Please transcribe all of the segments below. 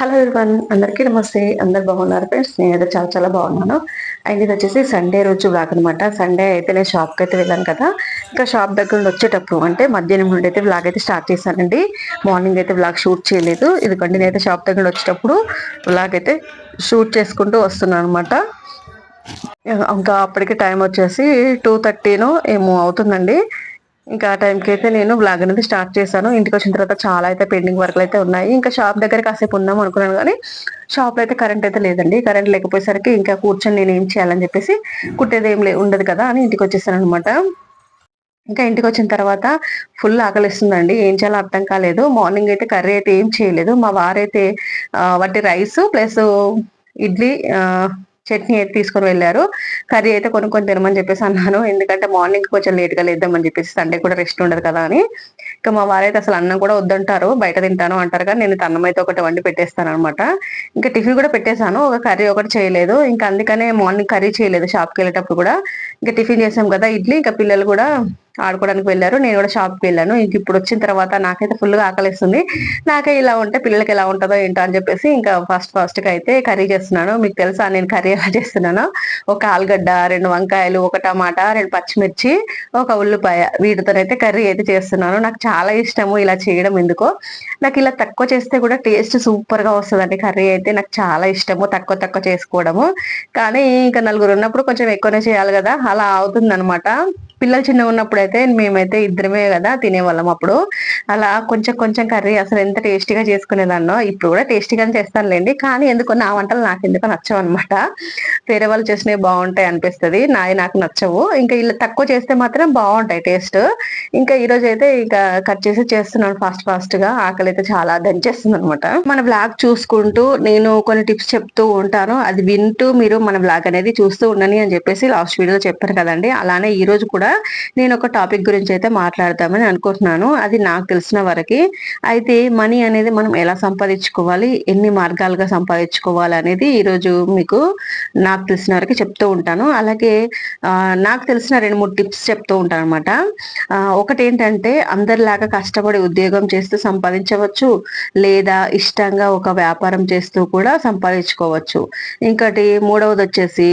Hello everyone అందరికీ నమస్తే. అందరు బాగున్నారు ఫ్రెండ్స్? నేనైతే చాలా చాలా బాగున్నాను. అండ్ ఇది వచ్చేసి సండే రోజు బ్లాగ్ అనమాట సండే అయితే నేను షాప్కి అయితే వెళ్ళాను కదా. ఇంకా షాప్ దగ్గర నుండి వచ్చేటప్పుడు అంటే మధ్యాహ్నం నుండి అయితే బ్లాగ్ అయితే స్టార్ట్ చేశానండి. మార్నింగ్ అయితే బ్లాగ్ షూట్ చేయలేదు. ఇదిగోండి నేనైతే షాప్ దగ్గర వచ్చేటప్పుడు బ్లాగ్ అయితే షూట్ చేసుకుంటూ వస్తున్నాను అనమాట ఇంకా అప్పటికి టైం వచ్చేసి టూ థర్టీను ఏమో అవుతుందండి. ఇంకా ఆ టైంకి అయితే నేను బ్లాగ్ అనేది స్టార్ట్ చేశాను. ఇంటికి వచ్చిన తర్వాత చాలా అయితే పెండింగ్ వర్క్లు అయితే ఉన్నాయి. ఇంకా షాప్ దగ్గర కాసేపు ఉందాం అనుకున్నాను కానీ షాప్లో అయితే కరెంట్ అయితే లేదండి. కరెంట్ లేకపోయేసరికి ఇంకా కూర్చొని నేను ఏం చేయాలని చెప్పేసి కుట్టేది ఏం లే ఉండదు కదా అని ఇంటికి వచ్చేసాను అనమాట ఇంకా ఇంటికి వచ్చిన తర్వాత ఫుల్ ఆకలిస్తుందండి. ఏం చేయాలో అర్థం కాలేదు. మార్నింగ్ అయితే కర్రీ అయితే ఏం చేయలేదు. మా వారైతే వాటి రైస్ ప్లస్ ఇడ్లీ చట్నీ అయితే తీసుకొని వెళ్ళారు. కర్రీ అయితే కొనుక్కొని తినమని చెప్పేసి అన్నాను. ఎందుకంటే మార్నింగ్ కొంచెం లేట్గా లేద్దామని చెప్పేసి సండే కూడా రెస్ట్ ఉండదు కదా అని. ఇంకా మా వారైతే అసలు అన్నం కూడా వద్దంటారు. బయట తింటాను అంటారు కానీ నేను అన్నం అయితే ఒకటి వండి పెట్టేస్తాను అనమాట ఇంకా టిఫిన్ కూడా పెట్టేశాను. ఒక కర్రీ ఒకటి చేయలేదు. ఇంకా అందుకనే మార్నింగ్ కర్రీ చేయలేదు షాప్కి వెళ్ళేటప్పుడు కూడా. ఇంకా టిఫిన్ చేసాం కదా ఇడ్లీ ఇంకా పిల్లలు కూడా ఆడుకోవడానికి వెళ్ళారు. నేను కూడా షాప్కి వెళ్ళాను. ఇంక ఇప్పుడు వచ్చిన తర్వాత నాకైతే ఫుల్గా ఆకలిస్తుంది. నాకే ఇలా ఉంటే పిల్లలకి ఎలా ఉంటుందో ఏంటో అని చెప్పేసి ఇంకా ఫస్ట్ ఫస్ట్కి అయితే కర్రీ చేస్తున్నాను. మీకు తెలుసా నేను కర్రీ ఎలా చేస్తున్నాను? ఒక ఆలుగడ్డ రెండు వంకాయలు ఒక టమాటా రెండు పచ్చిమిర్చి ఒక ఉల్లిపాయ వీటితోనైతే కర్రీ అయితే చేస్తున్నాను. నాకు చాలా ఇష్టము ఇలా చేయడం ఎందుకో. నాకు ఇలా తక్కువ చేస్తే కూడా టేస్ట్ సూపర్గా వస్తుందండి కర్రీ అయితే. నాకు చాలా ఇష్టము తక్కువ తక్కువ చేసుకోవడము. కానీ ఇంకా నలుగురు ఉన్నప్పుడు కొంచెం ఎక్కువనే చేయాలి కదా. అలా అవుతుంది అనమాట పిల్లలు చిన్న ఉన్నప్పుడు అయితే మేమైతే ఇద్దరమే కదా తినేవాళ్ళం అప్పుడు. అలా కొంచెం కొంచెం కర్రీ అసలు ఎంత టేస్టీగా చేసుకునేదాన్నో ఇప్పుడు కూడా టేస్టీగానే చేస్తానులేండి. కానీ ఎందుకు నా వంటలు నాకు ఎందుకు నచ్చవు అనమాట వేరే వాళ్ళు చేసినవి బాగుంటాయి అనిపిస్తుంది. నాయి నాకు నచ్చవు. ఇంకా ఇలా తక్కువ చేస్తే మాత్రం బాగుంటాయి టేస్ట్. ఇంకా ఈ రోజు అయితే ఇంకా కట్ చేసి చేస్తున్నాను ఫాస్ట్ ఫాస్ట్గా. ఆకలి అయితే చాలా దంచేస్తుంది అనమాట మన బ్లాగ్ చూసుకుంటూ నేను కొన్ని టిప్స్ చెప్తూ ఉంటాను. అది వింటూ మీరు మన బ్లాగ్ అనేది చూస్తూ ఉండని అని చెప్పేసి లాస్ట్ వీడియోలో చెప్పాను కదండి. అలానే ఈ రోజు కూడా నేను ఒక టాపిక్ గురించి అయితే మాట్లాడదామని అనుకుంటున్నాను. అది నాకు తెలిసిన వరకు. అయితే మనీ అనేది మనం ఎలా సంపాదించుకోవాలి? ఎన్ని మార్గాలుగా సంపాదించుకోవాలి అనేది ఈరోజు మీకు నాకు తెలిసిన వరకు చెప్తూ ఉంటాను. అలాగే నాకు తెలిసిన రెండు మూడు టిప్స్ చెప్తూ ఉంటాను అనమాట ఒకటి ఏంటంటే అందరిలాగా కష్టపడి ఉద్యోగం చేస్తూ సంపాదించవచ్చు లేదా ఇష్టంగా ఒక వ్యాపారం చేస్తూ కూడా సంపాదించుకోవచ్చు. ఇంకటి మూడవది వచ్చేసి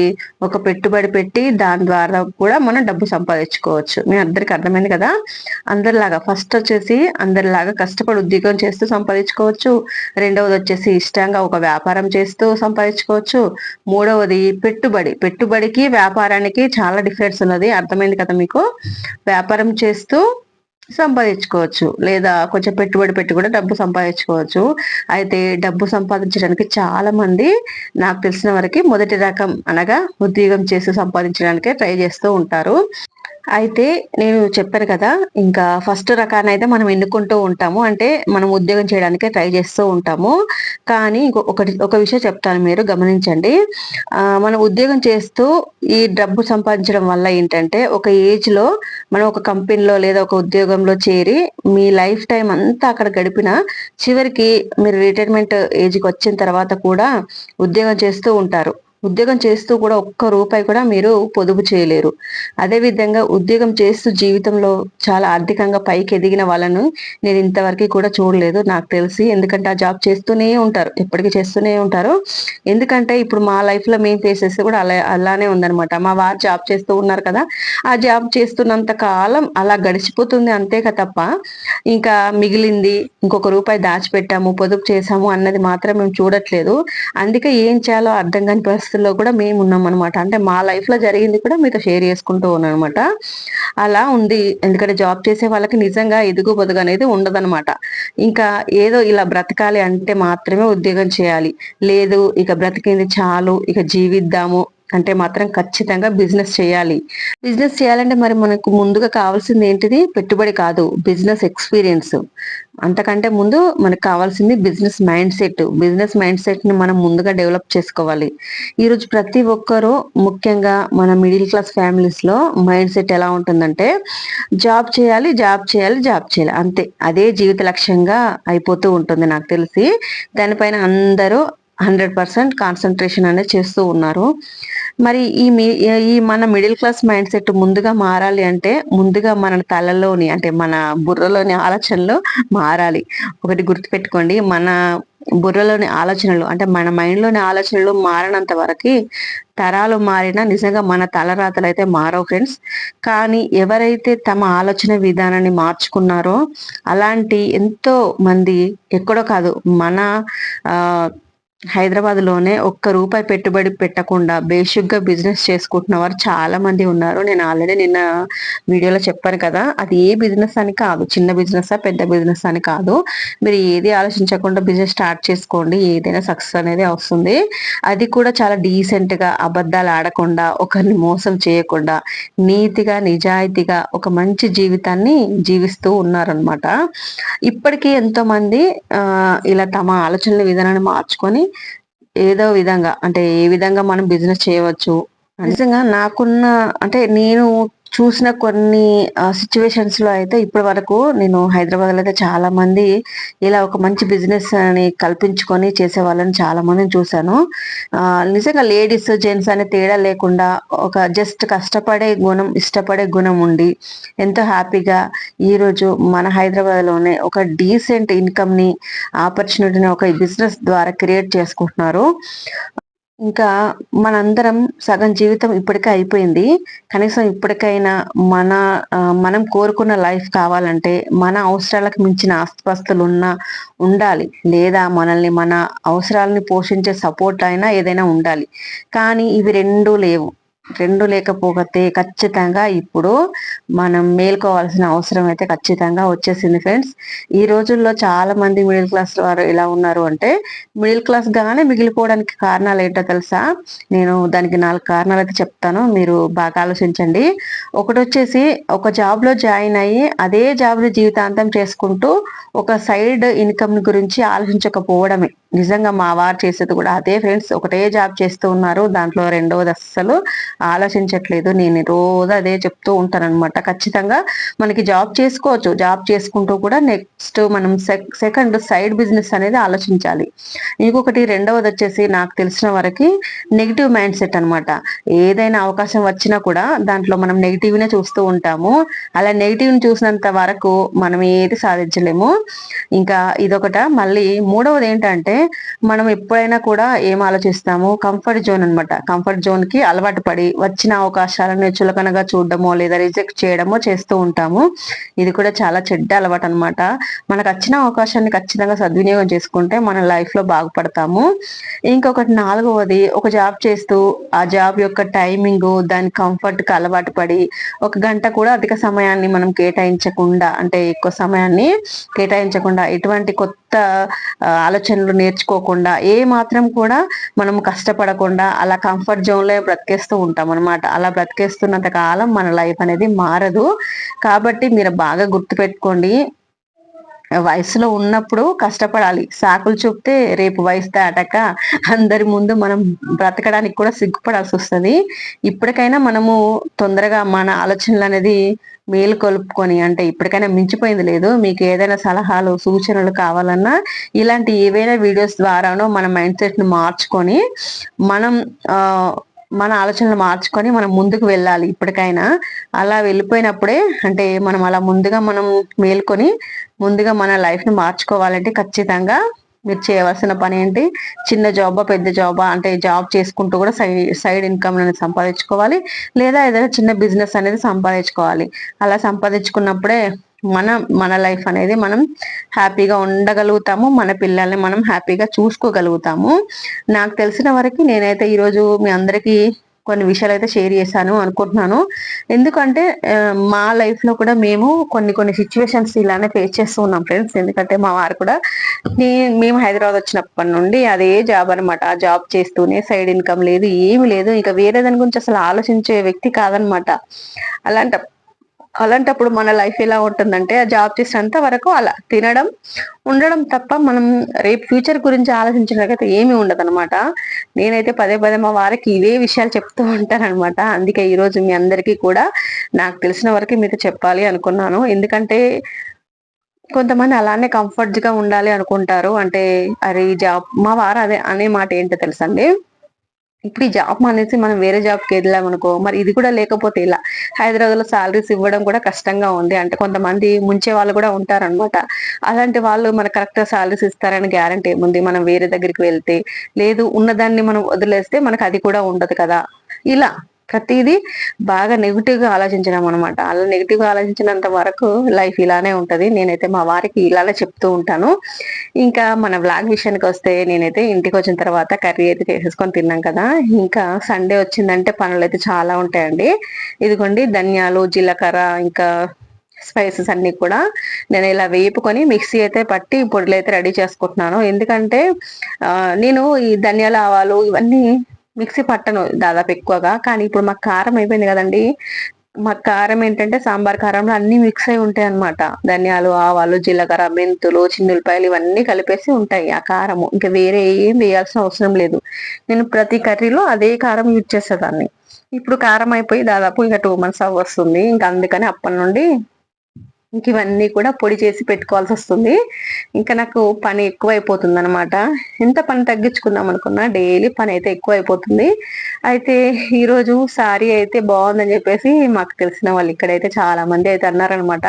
ఒక పెట్టుబడి పెట్టి దాని ద్వారా కూడా మనం డబ్బు సంపాదించు తెచ్చుకోవచ్చు మీ అందరికి అర్థమైంది కదా? అందరిలాగా ఫస్ట్ వచ్చేసి అందరిలాగా కష్టపడి ఉద్యోగం చేస్తూ సంపాదించుకోవచ్చు. రెండవది వచ్చేసి ఇష్టంగా ఒక వ్యాపారం చేస్తూ సంపాదించుకోవచ్చు. మూడవది పెట్టుబడి. పెట్టుబడికి వ్యాపారానికి చాలా డిఫరెన్స్ ఉన్నది. అర్థమైంది కదా మీకు? వ్యాపారం చేస్తూ సంపాదించుకోవచ్చు. లేదా కొంచెం పెట్టుబడి పెట్టి కూడా డబ్బు సంపాదించుకోవచ్చు. అయితే డబ్బు సంపాదించడానికి చాలా మంది నాకు తెలిసిన వరకు మొదటి రకం అనగా ఉద్యోగం చేసి సంపాదించడానికే ట్రై చేస్తూ ఉంటారు. అయితే నేను చెప్పాను కదా ఇంకా ఫస్ట్ రకాన్ని అయితే మనం ఎన్నుకుంటూ ఉంటాము. అంటే మనం ఉద్యోగం చేయడానికే ట్రై చేస్తూ ఉంటాము. కానీ ఒకటి ఒక విషయం చెప్తాను మీరు గమనించండి. మనం ఉద్యోగం చేస్తూ ఈ డబ్బు సంపాదించడం వల్ల ఏంటంటే ఒక ఏజ్లో మనం ఒక కంపెనీలో లేదా ఒక ఉద్యోగంలో చేరి మీ లైఫ్ టైం అంతా అక్కడ గడిపిన చివరికి మీరు రిటైర్మెంట్ ఏజ్కి వచ్చిన తర్వాత కూడా ఉద్యోగం చేస్తూ ఉంటారు. ఉద్యోగం చేస్తూ కూడా ఒక్క రూపాయి కూడా మీరు పొదుపు చేయలేరు. అదే విధంగా ఉద్యోగం చేస్తూ జీవితంలో చాలా ఆర్థికంగా పైకి ఎదిగిన వాళ్ళను నేను ఇంతవరకు కూడా చూడలేదు నాకు తెలిసి. ఎందుకంటే ఆ జాబ్ చేస్తూనే ఉంటారు ఎప్పటికీ చేస్తూనే ఉంటారు. ఎందుకంటే ఇప్పుడు మా లైఫ్లో మేము ఫేస్ చేస్తే కూడా అలా అలానే ఉందనమాట మా వారు జాబ్ చేస్తూ ఉన్నారు కదా ఆ జాబ్ చేస్తున్నంత కాలం అలా గడిచిపోతుంది అంతేక తప్ప ఇంకా మిగిలింది ఇంకొక రూపాయి దాచిపెట్టాము పొదుపు చేసాము అన్నది మాత్రం మేము చూడట్లేదు. అందుకే ఏం చేయాలో అర్థం కాని పరిస్థితుల్లో కూడా మేము ఉన్నాం అనమాట అంటే మా లైఫ్లో జరిగింది కూడా మీతో షేర్ చేసుకుంటూ ఉన్నాను అనమాట అలా ఉంది. ఎందుకంటే జాబ్ చేసే వాళ్ళకి నిజంగా ఎదుగు పొదుగు అనేది ఉండదనమాట ఇంకా ఏదో ఇలా బ్రతకాలి అంటే మాత్రమే ఉద్యోగం చేయాలి. లేదు ఇక బ్రతికింది చాలు ఇక జీవిద్దాము అంటే మాత్రం ఖచ్చితంగా బిజినెస్ చేయాలి. బిజినెస్ చేయాలంటే మరి మనకు ముందుగా కావాల్సింది ఏంటిది? పెట్టుబడి కాదు బిజినెస్ ఎక్స్పీరియన్స్. అంతకంటే ముందు మనకు కావాల్సింది business mind set. Business mind సెట్ని మనం ముందుగా డెవలప్ చేసుకోవాలి. ఈరోజు ప్రతి ఒక్కరూ ముఖ్యంగా మన మిడిల్ క్లాస్ ఫ్యామిలీస్లో మైండ్ సెట్ ఎలా ఉంటుందంటే జాబ్ చేయాలి జాబ్ చేయాలి జాబ్ చేయాలి. అంతే. అదే జీవిత లక్ష్యంగా అయిపోతూ ఉంటుంది నాకు తెలిసి. దానిపైన అందరూ హండ్రెడ్ పర్సెంట్ కాన్సన్ట్రేషన్ అనేది చేస్తూ ఉన్నారు. మరి ఈ ఈ మన మిడిల్ క్లాస్ మైండ్ సెట్ ముందుగా మారాలి అంటే ముందుగా మన తలలోని అంటే మన బుర్రలోని ఆలోచనలు మారాలి. ఒకటి గుర్తుపెట్టుకోండి మన బుర్రలోని ఆలోచనలు అంటే మన మైండ్లోని ఆలోచనలు మారినంత వరకు తరాలు మారినా నిజంగా మన తలరాతలు అయితే మారవు ఫ్రెండ్స్ కానీ ఎవరైతే తమ ఆలోచన విధానాన్ని మార్చుకున్నారో అలాంటి ఎంతో మంది ఎక్కడో కాదు మన హైదరాబాద్లోనే ఒక్క రూపాయి పెట్టుబడి పెట్టకుండా బేసిక్గా బిజినెస్ చేసుకుంటున్న వారు చాలా మంది ఉన్నారు. నేను ఆల్రెడీ నిన్న వీడియోలో చెప్పాను కదా అది ఏ బిజినెస్ అని కాదు. చిన్న బిజినెస్ పెద్ద బిజినెస్ అని కాదు. మీరు ఏది ఆలోచించకుండా బిజినెస్ స్టార్ట్ చేసుకోండి. ఏదైనా సక్సెస్ అనేది వస్తుంది. అది కూడా చాలా డీసెంట్గా అబద్ధాలు ఆడకుండా ఒకరిని మోసం చేయకుండా నీతిగా నిజాయితీగా ఒక మంచి జీవితాన్ని జీవిస్తూ ఉన్నారనమాట ఇప్పటికీ ఎంతోమంది ఇలా తమ ఆలోచనల విధానాన్ని మార్చుకొని ఏదో విధంగా అంటే ఏ విధంగా మనం బిజినెస్ చేయవచ్చు. నిజంగా నాకున్న అంటే నేను చూసిన కొన్ని సిచ్యువేషన్స్లో అయితే ఇప్పటి వరకు నేను హైదరాబాద్లో అయితే చాలా మంది ఇలా ఒక మంచి బిజినెస్ అని కల్పించుకొని చేసే వాళ్ళని చాలా మందిని చూశాను నిజంగా లేడీస్ జెంట్స్ అనే తేడా లేకుండా ఒక జస్ట్ కష్టపడే గుణం ఇష్టపడే గుణం ఉండి ఎంతో హ్యాపీగా ఈరోజు మన హైదరాబాద్లోనే ఒక డీసెంట్ ఇన్కమ్ని ఆపర్చునిటీని ఒక బిజినెస్ ద్వారా క్రియేట్ చేసుకుంటున్నారు. ఇంకా మనందరం సగం జీవితం ఇప్పటికే అయిపోయింది. కనీసం ఇప్పటికైనా మన మనం కోరుకున్న లైఫ్ కావాలంటే మన అవసరాలకు మించిన ఆస్తిపాస్తులు ఉన్న ఉండాలి. లేదా మనల్ని మన అవసరాలని పోషించే సపోర్ట్ అయినా ఏదైనా ఉండాలి. కానీ ఇవి రెండూ లేవు. రెండు లేకపోతే ఖచ్చితంగా ఇప్పుడు మనం మేల్కోవాల్సిన అవసరం అయితే ఖచ్చితంగా వచ్చేసింది ఫ్రెండ్స్. ఈ రోజుల్లో చాలా మంది మిడిల్ క్లాస్ వారు ఎలా ఉన్నారు అంటే మిడిల్ క్లాస్ గానే మిగిలిపోవడానికి కారణాలు ఏంటో తెలుసా? నేను దానికి నాలుగు కారణాలు అయితే చెప్తాను మీరు బాగా ఆలోచించండి. ఒకటి వచ్చేసి ఒక జాబ్లో జాయిన్ అయ్యి అదే జాబ్ని జీవితాంతం చేసుకుంటూ ఒక సైడ్ ఇన్కమ్ గురించి ఆలోచించకపోవడమే. నిజంగా మా వారు చేసేది కూడా అదే ఫ్రెండ్స్. ఒకటే జాబ్ చేస్తూ ఉన్నారు దాంట్లో రెండవది అస్సలు ఆలోచించట్లేదు. నేను రోజు అదే చెప్తూ ఉంటానన్నమాట. ఖచ్చితంగా మనకి జాబ్ చేసుకోవచ్చు. జాబ్ చేసుకుంటూ కూడా నెక్స్ట్ మనం సెకండ్ సైడ్ బిజినెస్ అనేది ఆలోచించాలి. ఇంకొకటి రెండవది వచ్చేసి నాకు తెలిసిన వరకు నెగిటివ్ మైండ్ సెట్ అనమాట ఏదైనా అవకాశం వచ్చినా కూడా దాంట్లో మనం నెగిటివ్నే చూస్తూ ఉంటాము. అలా నెగిటివ్ని చూసినంత వరకు మనం ఏది సాధించలేము. ఇంకా ఇదొకట. మళ్ళీ మూడవది ఏంటంటే మనం ఎప్పుడైనా కూడా ఏం ఆలోచిస్తాము? కంఫర్ట్ జోన్ అనమాట కంఫర్ట్ జోన్కి అలవాటు పడి వచ్చిన అవకాశాలను చులకనగా చూడడమో లేదా రిజెక్ట్ చేయడమో చేస్తూ ఉంటాము. ఇది కూడా చాలా చెడ్డ అలవాటు అనమాట మనకు వచ్చిన అవకాశాన్ని ఖచ్చితంగా సద్వినియోగం చేసుకుంటే మన లైఫ్లో బాగుపడతాము. ఇంకొకటి నాలుగవది ఒక జాబ్ చేస్తూ ఆ జాబ్ యొక్క టైమింగ్ దాని కంఫర్ట్కి అలవాటు పడి ఒక గంట కూడా అధిక సమయాన్ని మనం కేటాయించకుండా అంటే ఎక్కువ సమయాన్ని కేటాయించకుండా ఎటువంటి కొత్త ఆలోచనలు నేర్చుకోకుండా ఏ మాత్రం కూడా మనం కష్టపడకుండా అలా కంఫర్ట్ జోన్లో బ్రతికేస్తూ ఉంటాం అనమాట అలా బ్రతికేస్తున్నంత కాలం మన లైఫ్ అనేది మారదు. కాబట్టి మీరు బాగా గుర్తుపెట్టుకోండి. వయసులో ఉన్నప్పుడు కష్టపడాలి. సాకులు చూపితే రేపు వయసు దాటక అందరి ముందు మనం బ్రతకడానికి కూడా సిగ్గుపడాల్సి వస్తుంది. ఇప్పటికైనా మనము తొందరగా మన ఆలోచనలు అనేది మేలు కొలుపుకొని అంటే ఇప్పటికైనా మించిపోయింది లేదు. మీకు ఏదైనా సలహాలు సూచనలు కావాలన్నా ఇలాంటి ఏవైనా వీడియోస్ ద్వారానో మన మైండ్ సెట్ను మార్చుకొని మనం మన ఆలోచనలు మార్చుకొని మనం ముందుకు వెళ్ళాలి ఇప్పటికైనా. అలా వెళ్ళిపోయినప్పుడే అంటే మనం అలా ముందుగా మనం మేల్కొని ముందుగా మన లైఫ్ని మార్చుకోవాలంటే ఖచ్చితంగా మీరు చేయవలసిన పని ఏంటి? చిన్న జాబా పెద్ద జాబా అంటే జాబ్ చేసుకుంటూ కూడా సైడ్ సైడ్ ఇన్కమ్ అనేది సంపాదించుకోవాలి. లేదా ఏదైనా చిన్న బిజినెస్ అనేది సంపాదించుకోవాలి. అలా సంపాదించుకున్నప్పుడే మన మన లైఫ్ అనేది మనం హ్యాపీగా ఉండగలుగుతాము మన పిల్లల్ని మనం హ్యాపీగా చూసుకోగలుగుతాము. నాకు తెలిసిన వరకు నేనైతే ఈరోజు మీ అందరికీ కొన్ని విషయాలు అయితే షేర్ చేశాను అనుకుంటున్నాను. ఎందుకంటే మా లైఫ్లో కూడా మేము కొన్ని కొన్ని సిచ్యువేషన్స్ ఇలానే ఫేస్ చేస్తూ ఉన్నాం ఫ్రెండ్స్ ఎందుకంటే మా వారు కూడా మేము హైదరాబాద్ వచ్చినప్పటి నుండి అదే జాబ్ అనమాట ఆ జాబ్ చేస్తూనే సైడ్ ఇన్కమ్ లేదు ఏమి లేదు. ఇంకా వేరే దాని గురించి అసలు ఆలోచించే వ్యక్తి కాదనమాట అలాంట అలాంటప్పుడు మన లైఫ్ ఎలా ఉంటుందంటే ఆ జాబ్ చేసినంత వరకు అలా తినడం ఉండడం తప్ప మనం రేపు ఫ్యూచర్ గురించి ఆలోచించినట్లయితే ఏమీ ఉండదు అనమాట నేనైతే పదే పదే మా వారికి ఇవే విషయాలు చెప్తూ ఉంటాను అనమాట అందుకే ఈరోజు మీ అందరికీ కూడా నాకు తెలిసిన వరకు మీతో చెప్పాలి అనుకున్నాను. ఎందుకంటే కొంతమంది అలానే కంఫర్ట్గా ఉండాలి అనుకుంటారు. అంటే అరే జాబ్ మా వారు అదే అనే మాట ఏంటో తెలుసండి ఇప్పుడు ఈ జాబ్ మానేసి మనం వేరే జాబ్కి వెళ్ళామనుకో మరి ఇది కూడా లేకపోతే ఇలా? హైదరాబాద్లో సాలరీస్ ఇవ్వడం కూడా కష్టంగా ఉంది అంటే కొంతమంది ముంచే వాళ్ళు కూడా ఉంటారనమాట అలాంటి వాళ్ళు మన కరెక్ట్ సాలరీస్ ఇస్తారని గ్యారంటీ ఏముంది? మనం వేరే దగ్గరికి వెళ్తే లేదు ఉన్నదాన్ని మనం వదిలేస్తే మనకు అది కూడా ఉండదు కదా? ఇలా. ప్రతిదీ బాగా నెగిటివ్గా ఆలోచించడం అనమాట అలా నెగిటివ్గా ఆలోచించినంత వరకు లైఫ్ ఇలానే ఉంటది. నేనైతే మా వారికి ఇలానే చెప్తూ ఉంటాను. ఇంకా మన బ్లాగ్ విషయానికి వస్తే నేనైతే ఇంటికి వచ్చిన తర్వాత కర్రీ అయితే చేసేసుకొని తిన్నాం కదా. ఇంకా సండే వచ్చిందంటే పనులు అయితే చాలా ఉంటాయండి. ఇదిగోండి ధనియాలు జీలకర్ర ఇంకా స్పైసెస్ అన్ని కూడా నేను ఇలా వేపుకొని మిక్సీ అయితే పట్టి పొడులు అయితే రెడీ చేసుకుంటున్నాను. ఎందుకంటే నేను ఈ ధనియాల ఆవాలు ఇవన్నీ మిక్సీ పట్టను దాదాపు ఎక్కువగా. కానీ ఇప్పుడు మాకు కారం అయిపోయింది కదండి. మా కారం ఏంటంటే సాంబార్ కారంలో అన్ని మిక్స్ అయి ఉంటాయి అనమాట ధనియాలు ఆవాలు జీలకర్ర మెంతులు చిన్నులపాయలు ఇవన్నీ కలిపేసి ఉంటాయి ఆ కారము. ఇంకా వేరే ఏం వేయాల్సిన అవసరం లేదు. నేను ప్రతి కర్రీలో అదే కారం యూజ్ చేసేదాన్ని. ఇప్పుడు కారం అయిపోయి దాదాపు ఇంకా టూ మంత్స్ వస్తుంది ఇంకా అందుకని అప్పటి నుండి ఇంక ఇవన్నీ కూడా పొడి చేసి పెట్టుకోవాల్సి వస్తుంది. ఇంకా నాకు పని ఎక్కువైపోతుంది అనమాట ఎంత పని తగ్గించుకుందాం అనుకున్నా డైలీ పని అయితే ఎక్కువ అయిపోతుంది అయితే ఈరోజు సారీ అయితే బాగుందని చెప్పేసి మాకు తెలిసిన వాళ్ళు ఇక్కడైతే చాలా మంది అయితే అన్నారనమాట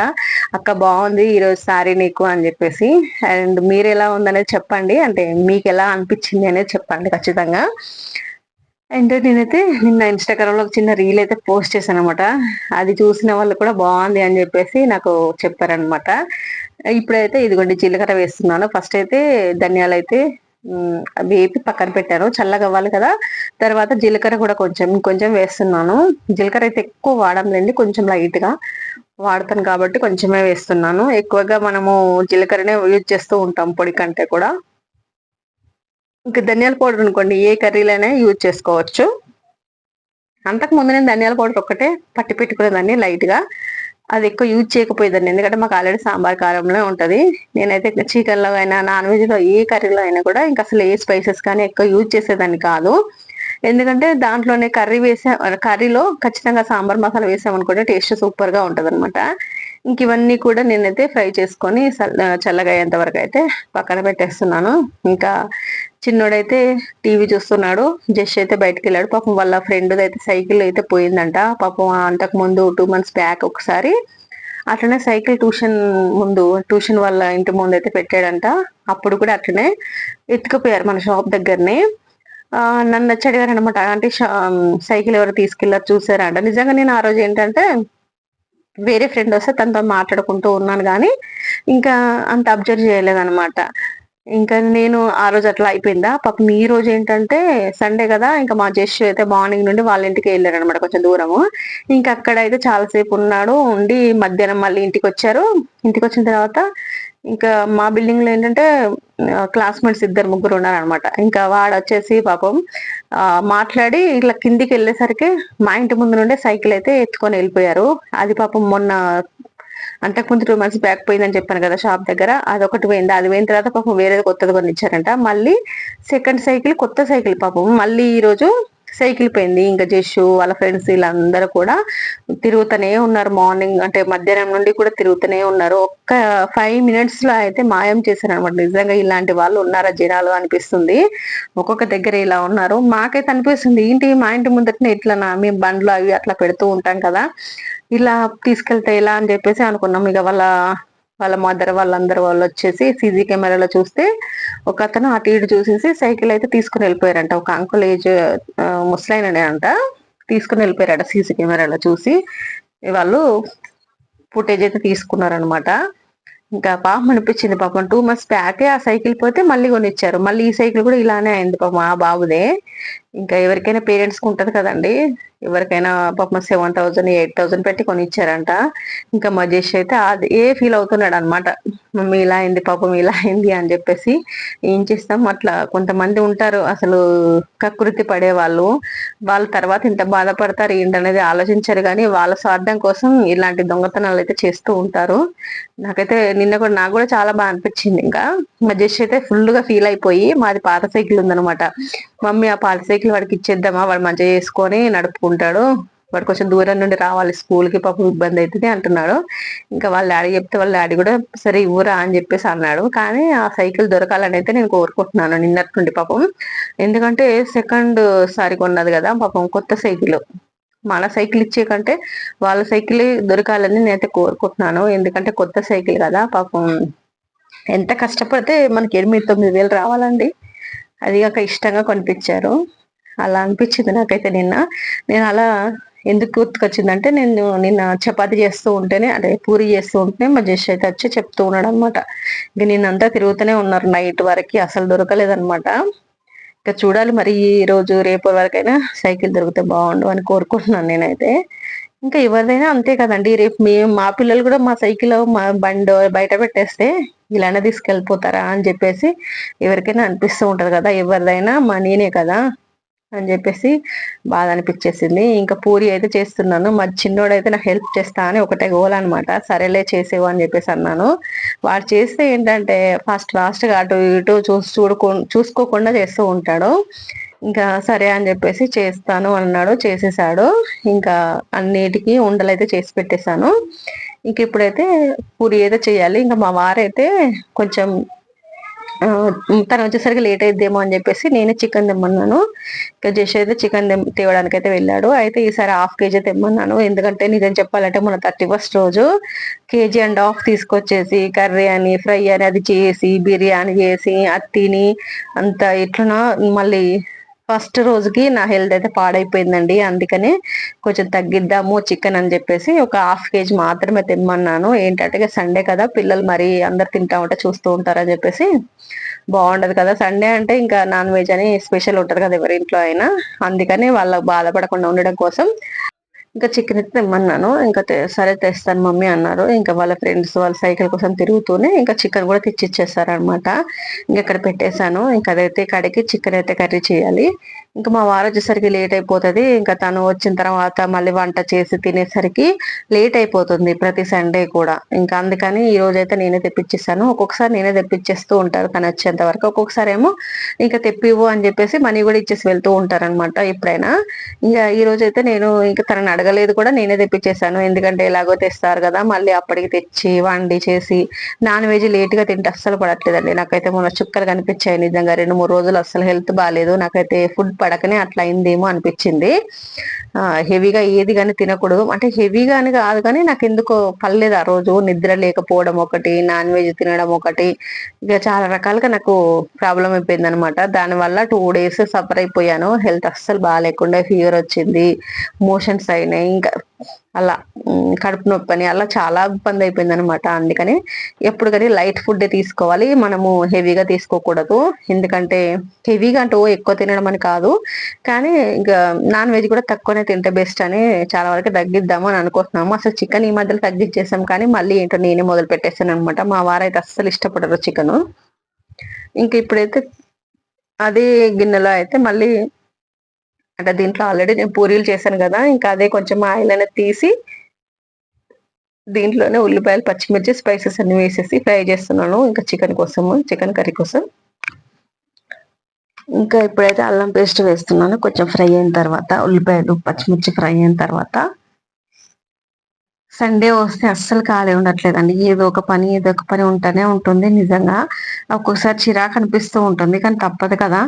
అక్క బాగుంది ఈరోజు సారీ నీకు అని చెప్పేసి. అండ్ మీరు ఎలా ఉందనేది చెప్పండి. అంటే మీకు ఎలా అనిపించింది అనేది చెప్పండి ఖచ్చితంగా. అండ్ నేనైతే నిన్న ఇన్స్టాగ్రామ్లో చిన్న రీల్ అయితే పోస్ట్ చేశాను అనమాట అది చూసిన వాళ్ళు కూడా బాగుంది అని చెప్పేసి నాకు చెప్పారనమాట ఇప్పుడైతే ఇదిగోండి జీలకర్ర వేస్తున్నాను. ఫస్ట్ అయితే ధనియాలు అయితే వేపి పక్కన పెట్టాను. చల్లగా అవ్వాలి కదా. తర్వాత జీలకర్ర కూడా కొంచెం కొంచెం వేస్తున్నాను. జీలకర్ర అయితే ఎక్కువ వాడంలేండి కొంచెం లైట్గా వాడతాను కాబట్టి కొంచెమే వేస్తున్నాను. ఎక్కువగా మనము జీలకర్రనే యూజ్ చేస్తూ ఉంటాం పొడి కంటే కూడా. ఇంకా ధనియాల పౌడర్ అనుకోండి ఏ కర్రీలైనా యూజ్ చేసుకోవచ్చు. అంతకు ముందు నేను ధనియాల పౌడర్ ఒక్కటే పట్టి పెట్టుకునేదాన్ని లైట్గా అది ఎక్కువ యూజ్ చేయకపోయేదాన్ని ఎందుకంటే మాకు ఆల్రెడీ సాంబార్ కారంలో ఉంటది. నేనైతే చికెన్లో అయినా నాన్ వెజ్లో ఏ కర్రీలో అయినా కూడా ఇంకా అసలు ఏ స్పైసెస్ కానీ ఎక్కువ యూజ్ చేసేదాన్ని కాదు. ఎందుకంటే దాంట్లోనే కర్రీ వేసా కర్రీలో ఖచ్చితంగా సాంబార్ మసాలా వేసామనుకుంటే టేస్ట్ సూపర్గా ఉంటది అనమాట ఇంక ఇవన్నీ కూడా నేనైతే ఫ్రై చేసుకొని చల్లగా అయ్యేంత వరకు అయితే పక్కన పెట్టేస్తున్నాను. ఇంకా చిన్నోడైతే టీవీ చూస్తున్నాడు. జస్ట్ అయితే బయటకు వెళ్ళాడు పాపం వాళ్ళ ఫ్రెండ్ అయితే సైకిల్ అయితే పోయిందంట. పాపం అంతకు ముందు టూ మంత్స్ బ్యాక్ ఒకసారి అట్లనే సైకిల్ ట్యూషన్ ముందు ట్యూషన్ వాళ్ళ ఇంటి ముందు అయితే పెట్టాడంట. అప్పుడు కూడా అట్లనే ఎత్తుకుపోయారు మన షాప్ దగ్గరనే. నన్ను వచ్చి అడిగారు అనమాట అంటే సైకిల్ ఎవరు తీసుకెళ్ళారు? చూసారంట నిజంగా నేను ఆ రోజు ఏంటంటే వేరే ఫ్రెండ్ వస్తే తనతో మాట్లాడుకుంటూ ఉన్నాను కానీ ఇంకా అంత అబ్జర్వ్ చేయలేదన్నమాట. ఇంకా నేను ఆ రోజు అట్లా అయిపోయిందా? పాపం ఈ రోజు ఏంటంటే సండే కదా ఇంకా మా జస్ట్ అయితే మార్నింగ్ నుండి వాళ్ళ ఇంటికి వెళ్ళారు అనమాట కొంచెం దూరము. ఇంకా అక్కడ అయితే చాలాసేపు ఉన్నాడు ఉండి మధ్యాహ్నం మళ్ళీ ఇంటికి వచ్చారు. ఇంటికి వచ్చిన తర్వాత ఇంకా మా బిల్డింగ్లో ఏంటంటే క్లాస్మేట్స్ ఇద్దరు ముగ్గురు ఉన్నారనమాట ఇంకా వాడు వచ్చేసి పాపం మాట్లాడి ఇట్లా కిందికి వెళ్ళేసరికి మా ఇంటి ముందు నుండే సైకిల్ అయితే ఎత్తుకొని వెళ్ళిపోయారు. అది పాపం మొన్న అంతకుముందు టూ మంత్స్ బ్యాక్ పోయిందని చెప్పాను కదా షాప్ దగ్గర అదొకటి పోయింది. అది పోయిన తర్వాత పాపం వేరేది కొత్తది కొని ఇచ్చారంట మళ్ళీ సెకండ్ సైకిల్ కొత్త సైకిల్ పాపం. మళ్ళీ ఈ రోజు సైకిల్ పోయింది. ఇంకా జస్సు వాళ్ళ ఫ్రెండ్స్ వీళ్ళందరూ కూడా తిరుగుతూనే ఉన్నారు. మార్నింగ్ అంటే మధ్యాహ్నం నుండి కూడా తిరుగుతూనే ఉన్నారు. ఒక్క ఫైవ్ మినిట్స్లో అయితే మాయం చేశారు అనమాట నిజంగా ఇలాంటి వాళ్ళు ఉన్నారా? జనాలు అనిపిస్తుంది. ఒక్కొక్క దగ్గర ఇలా ఉన్నారు. మాకైతే అనిపిస్తుంది ఏంటి మా ఇంటి ముందటనే ఇట్లా మేము బండ్లు అవి అట్లా పెడుతూ ఉంటాం కదా. ఇలా తీసుకెళ్తే ఎలా అని చెప్పేసి అనుకున్నాం. ఇక వాళ్ళ వాళ్ళ మదర్ వాళ్ళందరూ వాళ్ళు వచ్చేసి సీసీ కెమెరాలో చూస్తే ఒక అతను అటు ఇటు చూసేసి సైకిల్ అయితే తీసుకుని వెళ్ళిపోయారంట. ఒక అంకుల్ ఏజ్ ముస్లైన్ అంట. తీసుకుని వెళ్ళిపోయారట సీసీ కెమెరాలో చూసి. వాళ్ళు ఫుటేజ్ అయితే తీసుకున్నారనమాట ఇంకా పాపం అనిపించింది పాపం. టూ మంత్స్ బ్యాకే ఆ సైకిల్ పోతే మళ్ళీ కొనిచ్చారు. మళ్ళీ ఈ సైకిల్ కూడా ఇలానే అయింది పాపం ఆ బాబుదే. ఇంకా ఎవరికైనా పేరెంట్స్కి ఉంటది కదండి. ఎవరికైనా పాపం సెవెన్ థౌసండ్ ఎయిట్ థౌసండ్ పెట్టి కొని ఇచ్చారంట ఇంకా మజేష్ అయితే అది ఏ ఫీల్ అవుతున్నాడు అనమాట మమ్మీ ఇలా అయింది పాపం ఇలా అయింది అని చెప్పేసి ఏం చేస్తాం. అట్లా కొంతమంది ఉంటారు అసలు కకృతి పడే వాళ్ళు వాళ్ళ తర్వాత ఇంత బాధపడతారు ఏంటనేది ఆలోచించారు కానీ వాళ్ళ స్వార్థం కోసం ఇలాంటి దొంగతనాలు అయితే చేస్తూ ఉంటారు. నాకైతే నిన్న కూడా నాకు కూడా చాలా బాగా అనిపించింది ఇంకా. మజేష్ అయితే ఫుల్గా ఫీల్ అయిపోయి మాది పాత సైకిల్ ఉందనమాట మమ్మీ ఆ పాత సైకిల్ సైకిల్ వాడికి ఇచ్చేద్దామా? వాడు మంచిగా చేసుకొని నడుపుకుంటాడు. వాడు కొంచెం దూరం నుండి రావాలి స్కూల్కి పాపం ఇబ్బంది అవుతుంది అంటున్నాడు. ఇంకా వాళ్ళ డాడీ చెప్తే వాళ్ళ డాడీ కూడా సరే ఇవ్వరా అని చెప్పేసి అన్నాడు. కానీ ఆ సైకిల్ దొరకాలని అయితే నేను కోరుకుంటున్నాను నిన్నటి నుండి పాపం. ఎందుకంటే సెకండ్ సారి కొన్నది కదా పాపం కొత్త సైకిల్. మన సైకిల్ ఇచ్చే కంటే వాళ్ళ సైకిల్ దొరకాలని నేనైతే కోరుకుంటున్నాను. ఎందుకంటే కొత్త సైకిల్ కదా పాపం. ఎంత కష్టపడితే మనకి ఎనిమిది తొమ్మిది వేలు రావాలండి. అది కాక ఇష్టంగా కొనిపించారు. అలా అనిపించింది నాకైతే నిన్న. నేను అలా ఎందుకు గుర్తుకొచ్చిందంటే నేను నిన్న చపాతి చేస్తూ ఉంటేనే అంటే పూరి చేస్తూ ఉంటేనే మా జస్ట్ అయితే వచ్చి చెప్తూ ఉన్నాడు అనమాట ఇక నిన్నంతా తిరుగుతూనే ఉన్నారు నైట్ వరకు అసలు దొరకలేదనమాట. ఇంకా చూడాలి మరి ఈ రోజు రేపు వరకైనా సైకిల్ దొరికితే బాగుండు అని కోరుకుంటున్నాను నేనైతే. ఇంకా ఎవరిదైనా అంతే కదండి రేపు మేము మా పిల్లలు కూడా మా సైకిల్ మా బండి బయట పెట్టేస్తే ఇలానే తీసుకెళ్ళిపోతారా అని చెప్పేసి ఎవరికైనా అనిపిస్తూ ఉంటుంది కదా ఎవరిదైనా మా నేనే కదా. అని చెప్పేసి బాధ అనిపించేసింది ఇంకా పూరి అయితే చేస్తున్నాను. మా చిన్నోడైతే నాకు హెల్ప్ చేస్తా అని ఒకటే గోల్ అనమాట సరేలే చేసేవు అని చెప్పేసి అన్నాను. వాడు చేస్తే ఏంటంటే ఫస్ట్ లాస్ట్గా అటు ఇటు చూసి చూడుకో చూసుకోకుండా చేస్తూ ఉంటాడు. ఇంకా సరే అని చెప్పేసి చేస్తాను అన్నాడు. చేసేసాడు. ఇంకా అన్నిటికీ ఉండలు అయితే చేసి పెట్టేశాను. ఇంక ఇప్పుడైతే పూరి అయితే చేయాలి. ఇంకా మా వారైతే కొంచెం తను వచ్చేసరికి లేట్ అయిద్దేమో అని చెప్పేసి నేనే చికెన్ తెమ్మన్నాను. ఇంకా జస్ట్ అయితే చికెన్ తేవడానికి అయితే వెళ్ళాడు. అయితే ఈసారి హాఫ్ కేజీ తెమ్మన్నాను. ఎందుకంటే నిజం చెప్పాలంటే మన థర్టీ ఫస్ట్ రోజు కేజీ అండ్ హాఫ్ తీసుకొచ్చేసి కర్రీ అని ఫ్రై అని అది చేసి బిర్యానీ చేసి అత్తిని అంత ఇట్లా మళ్ళీ ఫస్ట్ రోజుకి నా హెల్త్ అయితే పాడైపోయిందండి. అందుకని కొంచెం తగ్గిద్దాము చికెన్ అని చెప్పేసి ఒక హాఫ్ కేజీ మాత్రమే తిమ్మన్నాను ఏంటంటే సండే కదా పిల్లలు మరి అందరు తింటా ఉంటే చూస్తూ ఉంటారని చెప్పేసి బాగుండదు కదా. సండే అంటే ఇంకా నాన్ వెజ్ అని స్పెషల్ ఉంటుంది కదా ఎవరి ఇంట్లో అయినా. అందుకని వాళ్ళకి బాధపడకుండా ఉండడం కోసం ఇంకా చికెన్ అయితే తెమ్మన్నాను. ఇంకా సరే తెస్తాను మమ్మీ అన్నారు. ఇంకా వాళ్ళ ఫ్రెండ్స్ వాళ్ళ సైకిల్ కోసం తిరుగుతూనే ఇంకా చికెన్ కూడా తెచ్చి ఇచ్చేసారనమాట ఇంకా ఇక్కడ పెట్టేశాను. ఇంకా అదైతే కడిగి చికెన్ అయితే కర్రీ చేయాలి. ఇంకా మా వారు వచ్చేసరికి లేట్ అయిపోతుంది. ఇంకా తను వచ్చిన తర్వాత మళ్ళీ వంట చేసి తినేసరికి లేట్ అయిపోతుంది ప్రతి సండే కూడా. ఇంకా అందుకని ఈ రోజైతే అయితే నేనే తెప్పించేసాను ఒక్కొక్కసారి నేనే తెప్పించేస్తూ ఉంటారు తను వచ్చేంత వరకు. ఒక్కొక్కసారి ఏమో ఇంకా తెప్పివు అని చెప్పేసి మనీ కూడా ఇచ్చేసి వెళ్తూ ఉంటారనమాట ఎప్పుడైనా. ఇంకా ఈ రోజు అయితే నేను ఇంకా తనని అడగలేదు కూడా నేనే తెప్పించేసాను ఎందుకంటే ఎలాగో తెస్తారు కదా మళ్ళీ అప్పటికి తెచ్చి వండి చేసి నాన్ వెజ్ లేట్గా తింటే అస్సలు పడట్లేదండి. నాకైతే మొన్న చుక్కలు కనిపించాయి నిజంగా. రెండు మూడు రోజులు అస్సలు హెల్త్ బాగాలేదు నాకైతే ఫుడ్ పడకనే అట్లా అయిందేమో అనిపించింది హెవీగా ఏది కానీ తినకూడదు. అంటే హెవీగా అని కాదు కానీ నాకు ఎందుకో పర్లేదు ఆ రోజు నిద్ర లేకపోవడం ఒకటి నాన్ వెజ్ తినడం ఒకటి ఇక చాలా రకాలుగా నాకు ప్రాబ్లం అయిపోయింది అనమాట దానివల్ల టూ డేస్ సఫర్ అయిపోయాను. హెల్త్ అస్సలు బాగాలేకుండా ఫీవర్ వచ్చింది మోషన్స్ అయినాయి. ఇంకా అలా కడుపు నొప్పి అని అలా చాలా ఇబ్బంది అయిపోయింది అనమాట అందుకని ఎప్పుడు కానీ లైట్ ఫుడ్ తీసుకోవాలి. మనము హెవీగా తీసుకోకూడదు. ఎందుకంటే హెవీగా అంటూ ఎక్కువ తినడం అని కాదు. కానీ ఇంకా నాన్ వెజ్ కూడా తక్కువనే తింటే బెస్ట్ అని చాలా వరకు తగ్గిద్దాము అని అనుకుంటున్నాము. అసలు చికెన్ ఈ మధ్యలో తగ్గించేసాం కానీ మళ్ళీ ఏంటో నేనే మొదలు పెట్టేసాను అనమాట మా వారైతే అస్సలు ఇష్టపడరు చికెన్ ఇంక ఇప్పుడైతే అదే గిన్నెలో అయితే మళ్ళీ అంటే దీంట్లో ఆల్రెడీ నేను పూరీలు చేశాను కదా ఇంకా అదే కొంచెం ఆయిల్ అనేది తీసి దీంట్లోనే ఉల్లిపాయలు పచ్చిమిర్చి స్పైసెస్ అన్ని వేసేసి ఫ్రై చేస్తున్నాను ఇంకా చికెన్ కోసము చికెన్ కర్రీ కోసం. ఇంకా ఇప్పుడైతే అల్లం పేస్ట్ వేస్తున్నాను కొంచెం ఫ్రై అయిన తర్వాత ఉల్లిపాయలు పచ్చిమిర్చి ఫ్రై అయిన తర్వాత. సండే వస్తే అస్సలు ఖాళీ ఉండట్లేదండి ఏదో ఒక పని ఏదో ఒక పని ఉంటూనే ఉంటుంది నిజంగా. ఒక్కొక్కసారి చిరాకు అనిపిస్తూ ఉంటుంది కానీ తప్పదు కదా.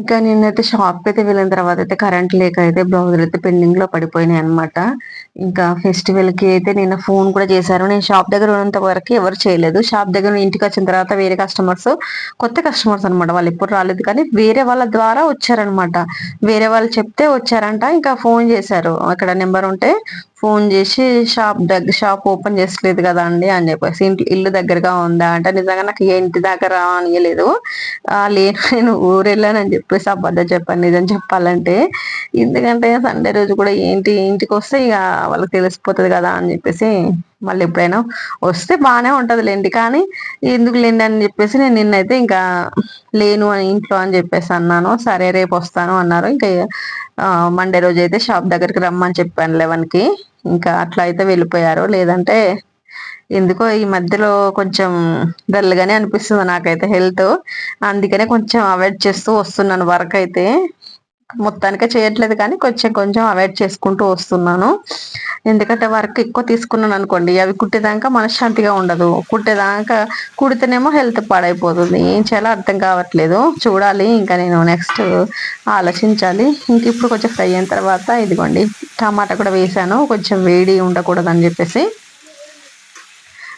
ఇంకా నేనైతే షాప్కి అయితే వెళ్ళిన తర్వాత అయితే కరెంట్ లేక అయితే బ్లౌజులు అయితే పెండింగ్లో పడిపోయినాయి అనమాట ఇంకా ఫెస్టివల్కి అయితే నేను ఫోన్ కూడా చేశారు. నేను షాప్ దగ్గర ఉన్నంత వరకు ఎవరు చేయలేదు. షాప్ దగ్గర ఇంటికి వచ్చిన తర్వాత వేరే కస్టమర్స్ కొత్త కస్టమర్స్ అనమాట వాళ్ళు ఎప్పుడు రాలేదు కానీ వేరే వాళ్ళ ద్వారా వచ్చారనమాట వేరే వాళ్ళు చెప్తే వచ్చారంట. ఇంకా ఫోన్ చేశారు. అక్కడ నెంబర్ ఉంటే ఫోన్ చేసి షాప్ దగ్గర షాప్ ఓపెన్ చేసలేదు కదా అండి అని చెప్పేసి ఇంటి ఇల్లు దగ్గరగా ఉందా అంటే నిజంగా నాకు ఇంటి దగ్గర అనియలేదు లేను నేను ఊరెళ్ళానని చెప్పేసి అబద్ధం చెప్పాను. నిజం చెప్పాలంటే ఎందుకంటే సండే రోజు కూడా ఏంటి ఇంటికి వస్తే ఇక వాళ్ళకి తెలిసిపోతుంది కదా అని చెప్పేసి మళ్ళీ ఎప్పుడైనా వస్తే బాగానే ఉంటుంది లేండి. కానీ ఎందుకు లేండి అని చెప్పేసి నేను నిన్నైతే ఇంకా లేను అని ఇంట్లో అని చెప్పేసి అన్నాను. సరే రేపు వస్తాను అన్నారు. ఇంకా మండే రోజు అయితే షాప్ దగ్గరికి రమ్మని చెప్పాను లెవెన్కి. ఇంకా అట్లా అయితే వెళ్ళిపోయారు. లేదంటే ఎందుకో ఈ మధ్యలో కొంచెం డల్గానే అనిపిస్తుంది నాకైతే హెల్త్. అందుకనే కొంచెం అవాయిడ్ చేస్తూ వస్తున్నాను వర్క్ అయితే. మొత్తానికే చేయట్లేదు కానీ కొంచెం కొంచెం అవాయిడ్ చేసుకుంటూ వస్తున్నాను. ఎందుకంటే వర్క్ ఎక్కువ తీసుకున్నాను అనుకోండి అవి కుట్టేదాకా మనశ్శాంతిగా ఉండదు. కుట్టేదాకా కుడితేనేమో హెల్త్ పాడైపోతుంది. ఏం చేయాలో అర్థం కావట్లేదు. చూడాలి ఇంకా నేను నెక్స్ట్ ఆలోచించాలి. ఇంక ఇప్పుడు కొంచెం ఫ్రై అయిన తర్వాత ఇదిగోండి టమాటా కూడా వేసాను. కొంచెం వేడి ఉండకూడదని చెప్పేసి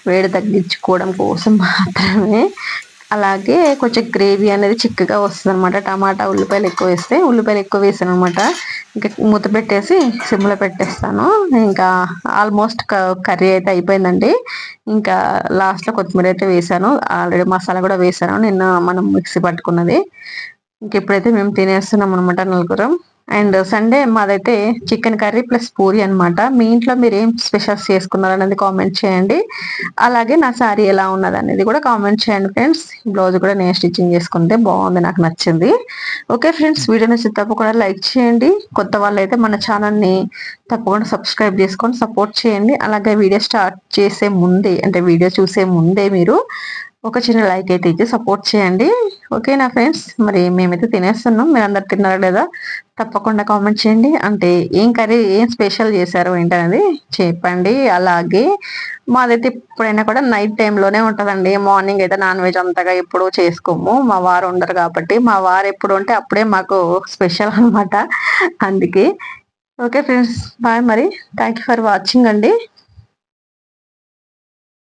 వేడి తగ్గించుకోవడం కోసం మాత్రమే అలాగే కొంచెం గ్రేవీ అనేది చిక్కగా వస్తుంది అనమాట టమాటా ఉల్లిపాయలు ఎక్కువ వేస్తే ఉల్లిపాయలు ఎక్కువ వేసాను అనమాట ఇంకా మూత పెట్టేసి సిమ్లో పెట్టేస్తాను. ఇంకా ఆల్మోస్ట్ కర్రీ అయితే అయిపోయిందండి. ఇంకా లాస్ట్లో కొత్తిమీర అయితే వేసాను. ఆల్రెడీ మసాలా కూడా వేసాను. నిన్న మనం మిక్సీ పట్టుకున్నది. ఇంకెప్పుడైతే మేము తినేస్తున్నాం అనమాట నలుగురం. అండ్ సండే మాదైతే చికెన్ కర్రీ ప్లస్ పూరి అనమాట మీ ఇంట్లో మీరు ఏం స్పెషల్స్ చేసుకున్నారు అనేది కామెంట్ చేయండి. అలాగే నా శారీ ఎలా ఉన్నది అనేది కూడా కామెంట్ చేయండి ఫ్రెండ్స్. బ్లౌజ్ కూడా నేను స్టిచ్చింగ్ చేసుకుంటే బాగుంది నాకు నచ్చింది. ఓకే ఫ్రెండ్స్ వీడియో నచ్చి తప్పకుండా లైక్ చేయండి. కొత్త వాళ్ళు అయితే మన ఛానల్ని తప్పకుండా సబ్స్క్రైబ్ చేసుకొని సపోర్ట్ చేయండి. అలాగే వీడియో స్టార్ట్ చేసే ముందే అంటే వీడియో చూసే ముందే మీరు ఒక చిన్న లైక్ అయితే ఇచ్చి సపోర్ట్ చేయండి. ఓకేనా ఫ్రెండ్స్ మరి మేమైతే తినేస్తున్నాం. మీరు అందరు తిన్నారా లేదా? తప్పకుండా కామెంట్ చేయండి. అంటే ఏం కర్రీ ఏం స్పెషల్ చేశారు ఏంటనేది చెప్పండి. అలాగే మాదైతే ఎప్పుడైనా కూడా నైట్ టైంలోనే ఉంటుందండి. మార్నింగ్ అయితే నాన్ వెజ్ అంతగా ఎప్పుడు చేసుకోము. మా వారు ఉండరు కాబట్టి. మా వారు ఎప్పుడు ఉంటే అప్పుడే మాకు స్పెషల్ అనమాట అందుకే. ఓకే ఫ్రెండ్స్ బాయ్ మరి. థ్యాంక్ యూ ఫర్ వాచింగ్ అండి.